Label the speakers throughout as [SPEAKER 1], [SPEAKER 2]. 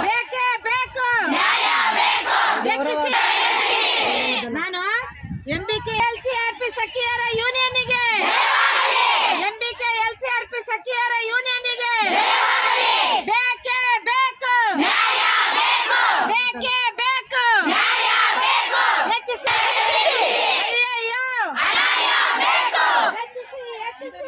[SPEAKER 1] ಬೇಕೇ ಬೇಕು. ನಾನು M B K L C R P ಸಖಿಯರ ಯೂನಿಯನ್ಗೆ M B K L C R P ಸಖಿಯರ ಯೂನಿಯನ್ಗೆ ಬೇಕೇ ಬೇಕು ಬೇಕೇ ಬೇಕು ಹೆಚ್ಚಿಸಿ ಅಯ್ಯಯ್ಯೋ ಹೆಚ್ಚಿಸಿ, ಹೆಚ್ಚಿಸಿ.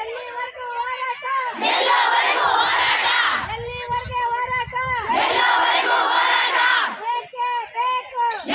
[SPEAKER 1] ಎಲ್ಲಿವರೆಗೂ ಹೋರಾಟ? ಎಲ್ಲಿವರೆಗೆ ಹೋರಾಟ? ಬೇಕೇ ಬೇಕು.
[SPEAKER 2] ಆ,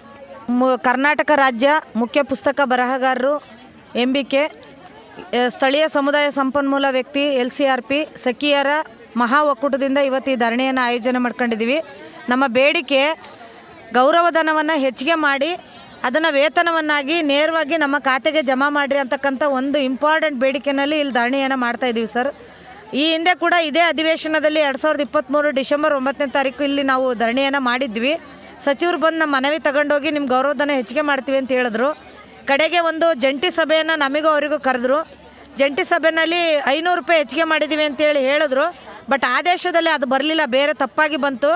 [SPEAKER 2] ಮು ಕರ್ನಾಟಕ ರಾಜ್ಯ ಮುಖ್ಯ ಪುಸ್ತಕ ಬರಹಗಾರರು ಎಂ, ಸ್ಥಳೀಯ ಸಮುದಾಯ ಸಂಪನ್ಮೂಲ ವ್ಯಕ್ತಿ, ಎಲ್ ಸಿ ಆರ್ ಪಿ, ಸಖಿಯರ ಮಹಾ ಒಕ್ಕೂಟದಿಂದ ಇವತ್ತು ಈ ಧರಣಿಯನ್ನು ಆಯೋಜನೆ ಮಾಡ್ಕೊಂಡಿದ್ದೀವಿ. ನಮ್ಮ ಬೇಡಿಕೆ ಗೌರವಧನವನ್ನು ಹೆಚ್ಚಿಗೆ ಮಾಡಿ, ಅದನ್ನು ವೇತನವನ್ನಾಗಿ ನೇರವಾಗಿ ನಮ್ಮ ಖಾತೆಗೆ ಜಮಾ ಮಾಡಿರಿ ಅಂತಕ್ಕಂಥ ಒಂದು ಇಂಪಾರ್ಟೆಂಟ್ ಬೇಡಿಕೆಯಲ್ಲಿ ಇಲ್ಲಿ ಧರಣಿಯನ್ನು ಮಾಡ್ತಾ ಇದ್ದೀವಿ ಸರ್. ಈ ಹಿಂದೆ ಕೂಡ ಇದೇ ಅಧಿವೇಶನದಲ್ಲಿ ಎರಡು ಸಾವಿರದ ಇಪ್ಪತ್ತ್ಮೂರು ಡಿಸೆಂಬರ್ ಒಂಬತ್ತನೇ ತಾರೀಕು ಇಲ್ಲಿ ನಾವು ಧರಣಿಯನ್ನು ಮಾಡಿದ್ವಿ. ಸಚಿವರು ಬಂದು ನಮ್ಮ ಮನವಿ ತಗೊಂಡೋಗಿ ನಿಮ್ಮ ಗೌರವಧನ ಹೆಚ್ಚಿಗೆ ಮಾಡ್ತೀವಿ ಅಂತ ಹೇಳಿದ್ರು. ಕಡೆಗೆ ಒಂದು ಜಂಟಿ ಸಭೆಯನ್ನು ನಮಗೂ ಅವರಿಗೂ ಕರೆದ್ರು. ಜಂಟಿ ಸಭೆಯಲ್ಲಿ ಐನೂರು ರೂಪಾಯಿ ಹೆಚ್ಚಿಗೆ ಮಾಡಿದ್ದೀವಿ ಅಂತೇಳಿ ಹೇಳಿದ್ರು. ಬಟ್ ಆದೇಶದಲ್ಲಿ ಅದು ಬರಲಿಲ್ಲ, ಬೇರೆ ತಪ್ಪಾಗಿ ಬಂತು.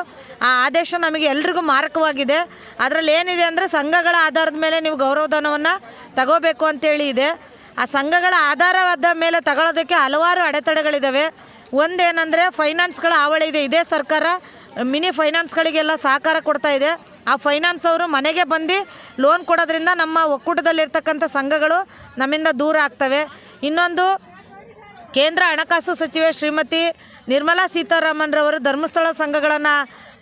[SPEAKER 2] ಆ ಆದೇಶ ನಮಗೆ ಎಲ್ರಿಗೂ ಮಾರಕವಾಗಿದೆ. ಅದರಲ್ಲಿ ಏನಿದೆ ಅಂದರೆ ಸಂಘಗಳ ಆಧಾರದ ಮೇಲೆ ನೀವು ಗೌರವಧನವನ್ನು ತಗೋಬೇಕು ಅಂತೇಳಿ ಇದೆ. ಆ ಸಂಘಗಳ ಆಧಾರವಾದ ಮೇಲೆ ತಗೊಳ್ಳೋದಕ್ಕೆ ಹಲವಾರು ಅಡೆತಡೆಗಳಿದ್ದಾವೆ ಒಂದೇನೆಂದರೆ ಫೈನಾನ್ಸ್ಗಳ ಹಾವಳಿ ಇದೆ. ಇದೇ ಸರ್ಕಾರ ಮಿನಿ ಫೈನಾನ್ಸ್ಗಳಿಗೆಲ್ಲ ಸಹಕಾರ ಕೊಡ್ತಾ ಇದೆ. ಆ ಫೈನಾನ್ಸ್ ಅವರು ಮನೆಗೆ ಬಂದು ಲೋನ್ ಕೊಡೋದ್ರಿಂದ ನಮ್ಮ ಒಕ್ಕೂಟದಲ್ಲಿರ್ತಕ್ಕಂಥ ಸಂಘಗಳು ನಮ್ಮಿಂದ ದೂರ ಆಗ್ತವೆ. ಇನ್ನೊಂದು ಕೇಂದ್ರ ಹಣಕಾಸು ಸಚಿವೆ ಶ್ರೀಮತಿ ನಿರ್ಮಲಾ ಸೀತಾರಾಮನ್ರವರು ಧರ್ಮಸ್ಥಳ ಸಂಘಗಳನ್ನು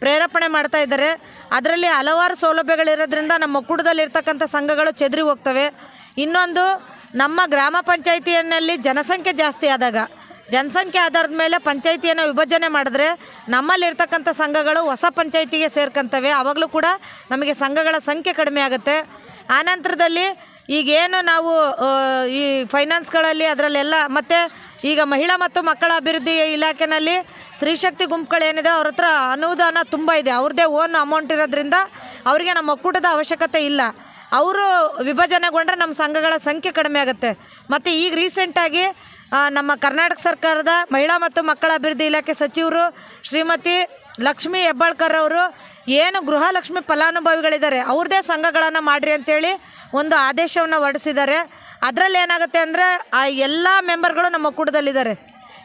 [SPEAKER 2] ಪ್ರೇರೇಪಣೆ ಮಾಡ್ತಾ ಇದ್ದಾರೆ. ಅದರಲ್ಲಿ ಹಲವಾರು ಸೌಲಭ್ಯಗಳಿರೋದ್ರಿಂದ ನಮ್ಮ ಒಕ್ಕೂಟದಲ್ಲಿರ್ತಕ್ಕಂಥ ಸಂಘಗಳು ಚೆದರಿ ಹೋಗ್ತವೆ. ಇನ್ನೊಂದು, ನಮ್ಮ ಗ್ರಾಮ ಪಂಚಾಯಿತಿಯಲ್ಲಿ ಜನಸಂಖ್ಯೆ ಜಾಸ್ತಿ ಆದಾಗ, ಜನಸಂಖ್ಯೆ ಆಧಾರದ ಮೇಲೆ ಪಂಚಾಯಿತಿಯನ್ನು ವಿಭಜನೆ ಮಾಡಿದ್ರೆ ನಮ್ಮಲ್ಲಿರ್ತಕ್ಕಂಥ ಸಂಘಗಳು ಹೊಸ ಪಂಚಾಯಿತಿಗೆ ಸೇರ್ಕೊಂತವೆ. ಆವಾಗಲೂ ಕೂಡ ನಮಗೆ ಸಂಘಗಳ ಸಂಖ್ಯೆ ಕಡಿಮೆ ಆಗುತ್ತೆ. ಆನಂತರದಲ್ಲಿ ಈಗೇನು ನಾವು ಈ ಫೈನಾನ್ಸ್ಗಳಲ್ಲಿ ಅದರಲ್ಲೆಲ್ಲ ಮತ್ತು ಈಗ ಮಹಿಳಾ ಮತ್ತು ಮಕ್ಕಳ ಅಭಿವೃದ್ಧಿ ಇಲಾಖೆನಲ್ಲಿ ಸ್ತ್ರೀಶಕ್ತಿ ಗುಂಪುಗಳೇನಿದೆ ಅವ್ರ ಹತ್ರ ಅನುದಾನ ತುಂಬ ಇದೆ. ಅವ್ರದ್ದೇ ಓನ್ ಅಮೌಂಟ್ ಇರೋದ್ರಿಂದ ಅವರಿಗೆ ನಮ್ಮ ಒಕ್ಕೂಟದ ಅವಶ್ಯಕತೆ ಇಲ್ಲ. ಅವರು ವಿಭಜನೆಗೊಂಡ್ರೆ ನಮ್ಮ ಸಂಘಗಳ ಸಂಖ್ಯೆ ಕಡಿಮೆ ಆಗುತ್ತೆ. ಮತ್ತು ಈಗ ರೀಸೆಂಟಾಗಿ ನಮ್ಮ ಕರ್ನಾಟಕ ಸರ್ಕಾರದ ಮಹಿಳಾ ಮತ್ತು ಮಕ್ಕಳ ಅಭಿವೃದ್ಧಿ ಇಲಾಖೆ ಸಚಿವರು ಶ್ರೀಮತಿ ಲಕ್ಷ್ಮೀ ಹೆಬ್ಬಾಳ್ಕರ್ ಅವರು ಏನು ಗೃಹಲಕ್ಷ್ಮಿ ಫಲಾನುಭವಿಗಳಿದ್ದಾರೆ, ಅವ್ರದ್ದೇ ಸಂಘಗಳನ್ನು ಮಾಡಿರಿ ಅಂತೇಳಿ ಒಂದು ಆದೇಶವನ್ನು ಹೊರಡಿಸಿದ್ದಾರೆ. ಅದರಲ್ಲಿ ಏನಾಗುತ್ತೆ ಅಂದರೆ, ಆ ಎಲ್ಲ ಮೆಂಬರ್ಗಳು ನಮ್ಮ ಒಕ್ಕೂಟದಲ್ಲಿದ್ದಾರೆ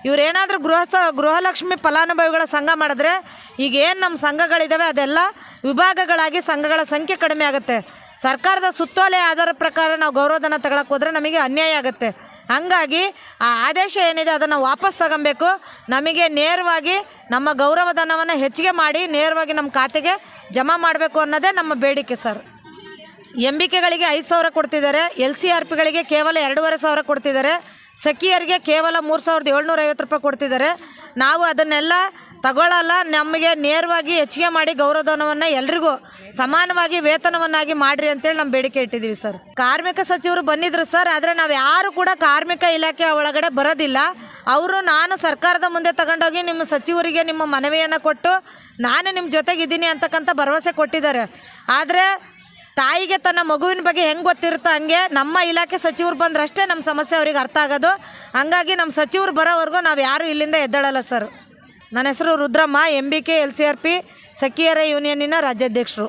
[SPEAKER 2] ಇವರೇನಾದರೂ ಗೃಹ ಸ, ಗೃಹಲಕ್ಷ್ಮಿ ಫಲಾನುಭವಿಗಳ ಸಂಘ ಮಾಡಿದ್ರೆ, ಈಗೇನು ನಮ್ಮ ಸಂಘಗಳಿದ್ದಾವೆ ಅದೆಲ್ಲ ವಿಭಾಗಗಳಾಗಿ ಸಂಘಗಳ ಸಂಖ್ಯೆ ಕಡಿಮೆ ಆಗುತ್ತೆ. ಸರ್ಕಾರದ ಸುತ್ತೋಲೆ ಆಧಾರ ಪ್ರಕಾರ ನಾವು ಗೌರವಧನ ತಗೊಳಕ್ಕೆ ಹೋದರೆ ನಮಗೆ ಅನ್ಯಾಯ ಆಗುತ್ತೆ. ಹಾಗಾಗಿ ಆ ಆದೇಶ ಏನಿದೆ ಅದನ್ನು ವಾಪಸ್ ತಗೊಬೇಕು. ನಮಗೆ ನೇರವಾಗಿ ನಮ್ಮ ಗೌರವಧನವನ್ನು ಹೆಚ್ಚಿಗೆ ಮಾಡಿ ನೇರವಾಗಿ ನಮ್ಮ ಖಾತೆಗೆ ಜಮಾ ಮಾಡಬೇಕು ಅನ್ನೋದೇ ನಮ್ಮ ಬೇಡಿಕೆ ಸರ್. ಎಂ ಬಿ ಕೆಗಳಿಗೆ ಐದು ಸಾವಿರ ಕೊಡ್ತಿದ್ದಾರೆ. ಎಲ್ ಸಿ ಆರ್ ಪಿಗಳಿಗೆ ಕೇವಲ ಎರಡೂವರೆ ಸಾವಿರ ಕೊಡ್ತಿದ್ದಾರೆ. ಸಖಿಯರಿಗೆ ಕೇವಲ ಮೂರು ಸಾವಿರದ ಏಳ್ನೂರ ಐವತ್ತು ರೂಪಾಯಿ ಕೊಡ್ತಿದ್ದಾರೆ. ನಾವು ಅದನ್ನೆಲ್ಲ ತಗೊಳ್ಳಲ್ಲ ನಮಗೆ ನೇರವಾಗಿ ಹೆಚ್ಚಿಗೆ ಮಾಡಿ ಗೌರವಧನವನ್ನು ಎಲ್ರಿಗೂ ಸಮಾನವಾಗಿ ವೇತನವನ್ನಾಗಿ ಮಾಡಿರಿ ಅಂತೇಳಿ ನಮ್ಮ ಬೇಡಿಕೆ ಇಟ್ಟಿದ್ದೀವಿ ಸರ್. ಕಾರ್ಮಿಕ ಸಚಿವರು ಬಂದಿದ್ರು ಸರ್, ಆದರೆ ನಾವು ಯಾರು ಕೂಡ ಕಾರ್ಮಿಕ ಇಲಾಖೆ ಒಳಗಡೆ ಬರೋದಿಲ್ಲ. ಅವರು ನಾನು ಸರ್ಕಾರದ ಮುಂದೆ ತಗೊಂಡೋಗಿ ನಿಮ್ಮ ಸಚಿವರಿಗೆ ನಿಮ್ಮ ಮನವಿಯನ್ನು ಕೊಟ್ಟು ನಾನು ನಿಮ್ಮ ಜೊತೆಗಿದ್ದೀನಿ ಅಂತಕ್ಕಂಥ ಭರವಸೆ ಕೊಟ್ಟಿದ್ದಾರೆ. ಆದರೆ ತಾಯಿಗೆ ತನ್ನ ಮಗುವಿನ ಬಗ್ಗೆ ಹೆಂಗೆ ಗೊತ್ತಿರುತ್ತೋ ಹಂಗೆ ನಮ್ಮ ಇಲಾಖೆ ಸಚಿವರು ಬಂದ್ರಷ್ಟೇ ನಮ್ಮ ಸಮಸ್ಯೆ ಅವ್ರಿಗೆ ಅರ್ಥ ಆಗೋದು. ಹಂಗಾಗಿ ನಮ್ಮ ಸಚಿವರು ಬರೋವರೆಗೂ ನಾವು ಯಾರೂ ಇಲ್ಲಿಂದ ಎದ್ದೇಳಲ್ಲ ಸರ್. ನನ್ನ ಹೆಸರು Rudramma M B K L C R P ಸಖಿಯರ ಯೂನಿಯನ್ನಿನ ರಾಜ್ಯಾಧ್ಯಕ್ಷರು.